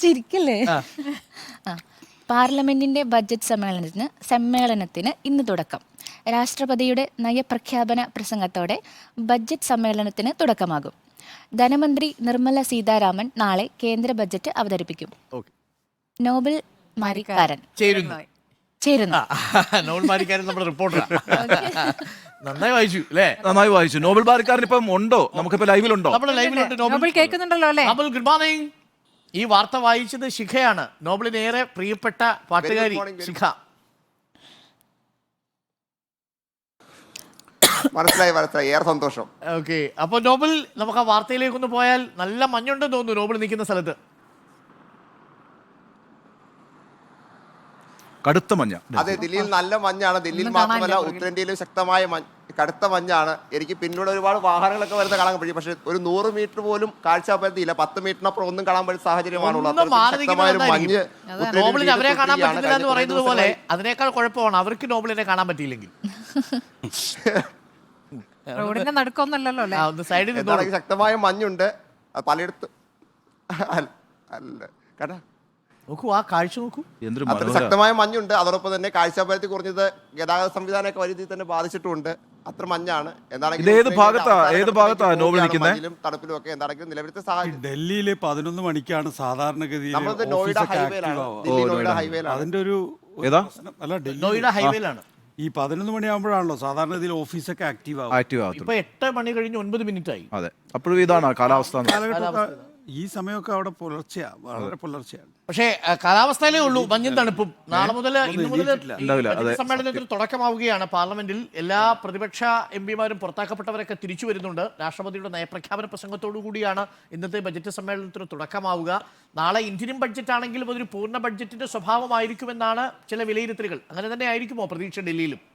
ചിരിക്കല്ലേ? ആ. പാർലമെന്റിന്റെ ബജറ്റ് സമ്മേളനത്തിന് സമ്മേളനത്തിന് ഇന്ന് തുടക്കം. രാഷ്ട്രപതിയുടെ നയപ്രഖ്യാപന പ്രസംഗത്തോടെ ബജറ്റ് സമ്മേളനത്തിന് തുടക്കമാകും. ധനമന്ത്രി നിർമ്മല സീതാരാമൻ നാളെ കേന്ദ്ര ബജറ്റ് അവതരിപ്പിക്കും. ഓക്കെ. നോബൽ മാരിക്കാരൻ. ചേരുന്നു. മാരിക്കാരൻ നമ്മുടെ റിപ്പോർട്ടർ നന്നായി വായിച്ചു അല്ലേ? നന്നായി വായിച്ചു. നോബൽ ഇപ്പം ഉണ്ടോ? നമുക്കിപ്പോ ലൈവിലുണ്ടോ? നമ്മുടെ ലൈവിലുണ്ട് നോബൽ നോബൽ കേൾക്കുന്നുണ്ടല്ലോ അല്ലേ? Noble good morning. ഈ വാർത്ത വായിച്ചത് ശിഖയാണ്. നോബലിന് ഏറെ പ്രിയപ്പെട്ട പാട്ടുകാരി ശിഖ. മനസ്സിലായി മനസ്സിലായി. ഏറെ സന്തോഷം. ഓക്കെ അപ്പൊ നോബിൾ നമുക്ക് ആ വാർത്തയിലേക്കൊന്ന് പോയാൽ നല്ല മഞ്ഞുണ്ടെന്ന് തോന്നുന്നു നോബിൾ നിൽക്കുന്ന സ്ഥലത്ത്. കടുത്ത മഞ്ഞ. അതെ ദില്ലിയിൽ നല്ല മഞ്ഞാണ്. ദില്ലിയിൽ മാത്രമല്ല ഉത്തരേന്ത്യയിലും ശക്തമായ മഞ്ഞ് കടുത്ത മഞ്ഞാണ്. എനിക്ക് പിന്നീട് ഒരുപാട് വാഹനങ്ങളൊക്കെ വരുന്ന കാണാൻ പറ്റും പക്ഷെ ഒരു നൂറ് മീറ്റർ പോലും കാഴ്ച പരിധിയില്ല പത്ത് മീറ്ററിനപ്പുറം ഒന്നും കാണാൻ പറ്റിയ സാഹചര്യമാണുള്ളത് പറയുന്നത് പോലെ അതിനേക്കാൾ കുഴപ്പമാണ് അവർക്ക് നോബിളിനെ കാണാൻ പറ്റിയില്ലെങ്കിൽ. റോഡിന്റെ നടുക്കൊന്നല്ലോ അല്ലേ? സൈഡിൽ ശക്തമായ മഞ്ഞുണ്ട്. പലയിടത്ത് അല്ല അല്ല കേട്ടാ നോക്കൂ ആ കാഴ്ച നോക്കൂ. എന്തൊരു അത്ര മനോഹര ശക്തമായ മഞ്ഞുണ്ട്. അതോടൊപ്പം തന്നെ കാഴ്ചാപരത്തിൽ കുറഞ്ഞത് ഗതാഗത സംവിധാനമൊക്കെ വലിയ രീതിയിൽ തന്നെ ബാധിച്ചിട്ടുണ്ട് അത്ര മഞ്ഞാണ്. എന്താണെങ്കിലും ഇത് ഏത് ഉത്തരേന്ത്യയുടെ ഭാഗത്താ? അവസാന ഏത് ഭാഗത്താ നോബൽ പോവുകയാണ് നിൽക്കുന്നെ? മഞ്ഞിലും തണുപ്പിലും ഒക്കെ എന്താണെങ്കിലും നിലവിലത്തെ സാഹചര്യം ഡൽഹിയിൽ പതിനൊന്ന് മണിക്കാണ് സാധാരണഗതിയിൽ നമ്മളത് നോയിഡ ഓഫീസൊക്കെ ഹൈവേയിലാണ്. ആക്റ്റീവ് ആവുക. ദില്ലി നോയിഡ ഹൈവേയിലാണ്. അതിന്റെ ഒരു ഒരു ഏതാ? പ്രശ്നം- അല്ല ഡൽഹി നോയിഡ ഹൈവേയിലാണ്. ഈ പതിനൊന്ന് മണിയാകുമ്പോഴാണല്ലോ സാധാരണ ഇതിൽ ഓഫീസൊക്കെ ആക്റ്റീവ് ആവും ആക്റ്റീവ് ഇപ്പൊ എട്ട് മണി കഴിഞ്ഞ് ഒൻപത് മിനിറ്റ് ആയി അതെ. അപ്പോഴും ഇതാണ് കാലാവസ്ഥ എന്ന്. കാലഘട്ടമൊക്കെ ഈ സമയമൊക്കെ അവിടെ പുലർച്ചയാ വളരെ പുലർച്ചയാണ്. പക്ഷേ അഹ്, കാലാവസ്ഥയിലേ ഉള്ളൂ. മഞ്ഞും തണുപ്പും. നാളെ മുതൽ ഇന്ന് മുതൽ. ഈ ഉണ്ടാവില്ല, ബജറ്റ് അതെ. സമ്മേളനത്തിന് തുടക്കമാവുകയാണ്. പാർലമെന്റിൽ എല്ലാ പ്രതിപക്ഷ എം പിമാരും പുറത്താക്കപ്പെട്ടവരൊക്കെ തിരിച്ചു വരുന്നുണ്ട്. രാഷ്ട്രപതിയുടെ നയപ്രഖ്യാപന പ്രസംഗത്തോടു കൂടിയാണ് ഇന്നത്തെ ബജറ്റ് സമ്മേളനത്തിന് തുടക്കമാവുക. നാളെ ഇന്ത്യൻ ബഡ്ജറ്റ് ആണെങ്കിലും അതൊരു പൂർണ ബഡ്ജറ്റിന്റെ സ്വഭാവമായിരിക്കുമെന്നാണ് ചില വിലയിരുത്തലുകൾ. അങ്ങനെ തന്നെ ആയിരിക്കുമോ പ്രതീക്ഷ ഡൽഹിയിലും?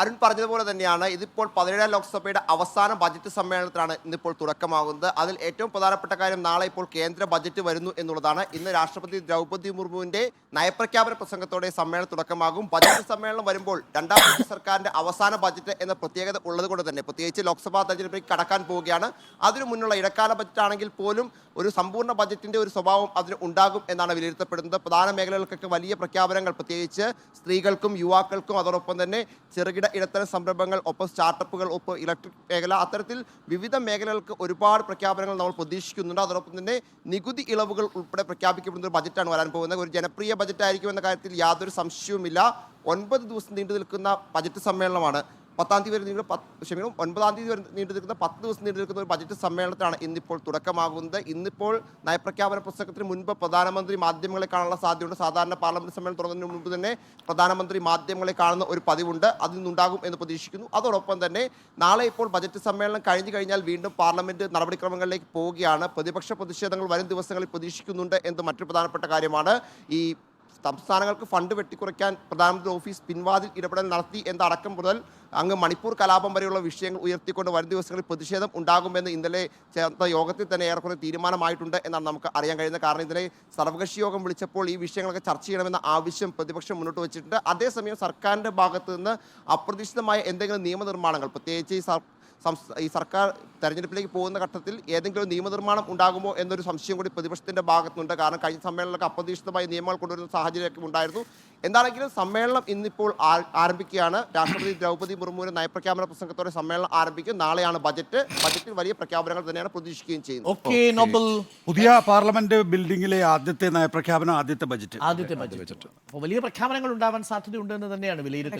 അരുൺ പറഞ്ഞതുപോലെ തന്നെയാണ്. ഇതിപ്പോൾ പതിനേഴാം ലോക്സഭയുടെ അവസാന ബജറ്റ് സമ്മേളനത്തിലാണ് ഇന്നിപ്പോൾ തുടക്കമാകുന്നത്. അതിൽ ഏറ്റവും പ്രധാനപ്പെട്ട കാര്യം നാളെ ഇപ്പോൾ കേന്ദ്ര ബജറ്റ് വരുന്നു എന്നുള്ളതാണ്. ഇന്ന് രാഷ്ട്രപതി ദ്രൗപദി മുർമുവിന്റെ നയപ്രഖ്യാപന പ്രസംഗത്തോടെ സമ്മേളനം തുടക്കമാകും. ബജറ്റ് സമ്മേളനം വരുമ്പോൾ രണ്ടാം സർക്കാരിന്റെ അവസാന ബജറ്റ് എന്ന പ്രത്യേകത ഉള്ളത് കൊണ്ട് തന്നെ പ്രത്യേകിച്ച് ലോക്സഭാ തെരഞ്ഞെടുപ്പിലേക്ക് കടക്കാൻ പോവുകയാണ്. അതിനു മുന്നുള്ള ഇടക്കാല ബജറ്റ് ആണെങ്കിൽ പോലും ഒരു സമ്പൂർണ ബജറ്റിന്റെ ഒരു സ്വഭാവം അതിന് ഉണ്ടാകും എന്നാണ് വിലയിരുത്തപ്പെടുന്നത്. പ്രധാന മേഖലകൾക്കൊക്കെ വലിയ പ്രഖ്യാപനങ്ങൾ പ്രത്യേകിച്ച് സ്ത്രീകൾക്കും യുവാക്കൾക്കും അതോടൊപ്പം തന്നെ ചെറുകിട ഇടത്തരം സംരംഭങ്ങൾ ഒപ്പം സ്റ്റാർട്ടപ്പുകൾ ഒപ്പം ഇലക്ട്രിക് മേഖല അത്തരത്തിൽ വിവിധ മേഖലകൾക്ക് ഒരുപാട് പ്രഖ്യാപനങ്ങൾ നമ്മൾ പ്രതീക്ഷിക്കുന്നുണ്ട്. അതോടൊപ്പം തന്നെ നികുതി ഇളവുകൾ ഉൾപ്പെടെ പ്രഖ്യാപിക്കപ്പെടുന്ന ഒരു ബജറ്റാണ് വരാൻ പോകുന്നത്. ഒരു ജനപ്രിയ ബജറ്റ് ആയിരിക്കും എന്ന കാര്യത്തിൽ യാതൊരു സംശയവുമില്ല. ഒൻപത് ദിവസം നീണ്ടു നിൽക്കുന്ന ബജറ്റ് സമ്മേളനമാണ് പത്താം തീയതി വരെ നീണ്ട പത്ത് ക്ഷമിക്കണം ഒൻപതാം തീയതി വരെ നീണ്ടു നിൽക്കുന്ന പത്ത് ദിവസം നീണ്ടു നിൽക്കുന്ന ഒരു ബജറ്റ് സമ്മേളനത്തിലാണ് ഇന്നിപ്പോൾ തുടക്കമാകുന്നത് ഇന്നിപ്പോൾ നയപ്രഖ്യാപന പുസ്തകത്തിന് മുൻപ് പ്രധാനമന്ത്രി മാധ്യമങ്ങളെ കാണാനുള്ള സാധ്യതയുണ്ട്. സാധാരണ പാർലമെന്റ് സമ്മേളനം തുടങ്ങുന്നതിന് മുൻപ് തന്നെ പ്രധാനമന്ത്രി മാധ്യമങ്ങളെ കാണുന്ന ഒരു പതിവുണ്ട്. അതിൽ നിന്നുണ്ടാകും എന്ന് പ്രതീക്ഷിക്കുന്നു. അതോടൊപ്പം തന്നെ നാളെ ഇപ്പോൾ ബജറ്റ് സമ്മേളനം കഴിഞ്ഞു കഴിഞ്ഞാൽ വീണ്ടും പാർലമെന്റ് നടപടിക്രമങ്ങളിലേക്ക് പോവുകയാണ്. പ്രതിപക്ഷ പ്രതിഷേധങ്ങൾ വരും ദിവസങ്ങളിൽ പ്രതീക്ഷിക്കുന്നുണ്ട് എന്ന് മറ്റൊരു പ്രധാനപ്പെട്ട കാര്യമാണ് ഈ സംസ്ഥാനങ്ങൾക്ക് ഫണ്ട് വെട്ടിക്കുറയ്ക്കാൻ പ്രധാനമന്ത്രി ഓഫീസ് പിൻവാതിൽ ഇടപെടൽ നടത്തി എന്നടക്കം മുതൽ അങ്ങ് മണിപ്പൂർ കലാപം വരെയുള്ള വിഷയങ്ങൾ ഉയർത്തിക്കൊണ്ട് വരും ദിവസങ്ങളിൽ പ്രതിഷേധം ഉണ്ടാകുമെന്ന് ഇന്നലെ ചേർന്ന യോഗത്തിൽ തന്നെ ഏറെക്കുറെ തീരുമാനമായിട്ടുണ്ട് എന്നാണ് നമുക്ക് അറിയാൻ കഴിയുന്നത്. കാരണം ഇന്നലെ സർവകക്ഷി യോഗം വിളിച്ചപ്പോൾ ഈ വിഷയങ്ങളൊക്കെ ചർച്ച ചെയ്യണമെന്ന ആവശ്യം പ്രതിപക്ഷം മുന്നോട്ട് വെച്ചിട്ടുണ്ട്. അതേസമയം സർക്കാരിന്റെ ഭാഗത്ത് നിന്ന് അപ്രതീക്ഷിതമായ എന്തെങ്കിലും നിയമനിർമ്മാണങ്ങൾ പ്രത്യേകിച്ച് ഈ ഈ സർക്കാർ തെരഞ്ഞെടുപ്പിലേക്ക് പോകുന്ന ഘട്ടത്തിൽ ഏതെങ്കിലും നിയമനിർമ്മാണം ഉണ്ടാകുമോ എന്നൊരു സംശയം കൂടി പ്രതിപക്ഷത്തിന്റെ ഭാഗത്തുനിന്നുണ്ട്. കാരണം കഴിഞ്ഞ സമ്മേളനമൊക്കെ അപ്രതീക്ഷിതമായി നിയമങ്ങൾ കൊണ്ടുവരുന്ന സാഹചര്യമൊക്കെ ഉണ്ടായിരുന്നു. എന്താണെങ്കിലും സമ്മേളനം ഇന്നിപ്പോൾ ആരംഭിക്കുകയാണ്. രാഷ്ട്രപതി ദ്രൗപദി മുർമുവിന്റെ നയപ്രഖ്യാപന പ്രസംഗത്തോടെ സമ്മേളനം ആരംഭിക്കും. നാളെയാണ് ബജറ്റ്. ബജറ്റിൽ വലിയ പ്രഖ്യാപനങ്ങൾ തന്നെയാണ് പ്രതീക്ഷിക്കുകയും ചെയ്യുന്നത്. നോബൽ. പുതിയ പാർലമെന്റ് ബിൽഡിംഗിലെ ആദ്യത്തെ നയപ്രഖ്യാപനം ആദ്യത്തെ ബജറ്റ്. ആദ്യത്തെ ബജറ്റ്. വലിയ പ്രഖ്യാപനങ്ങൾ ഉണ്ടാവാൻ സാധ്യതയുണ്ടെന്ന് തന്നെയാണ് വിലയിരുത്തൽ.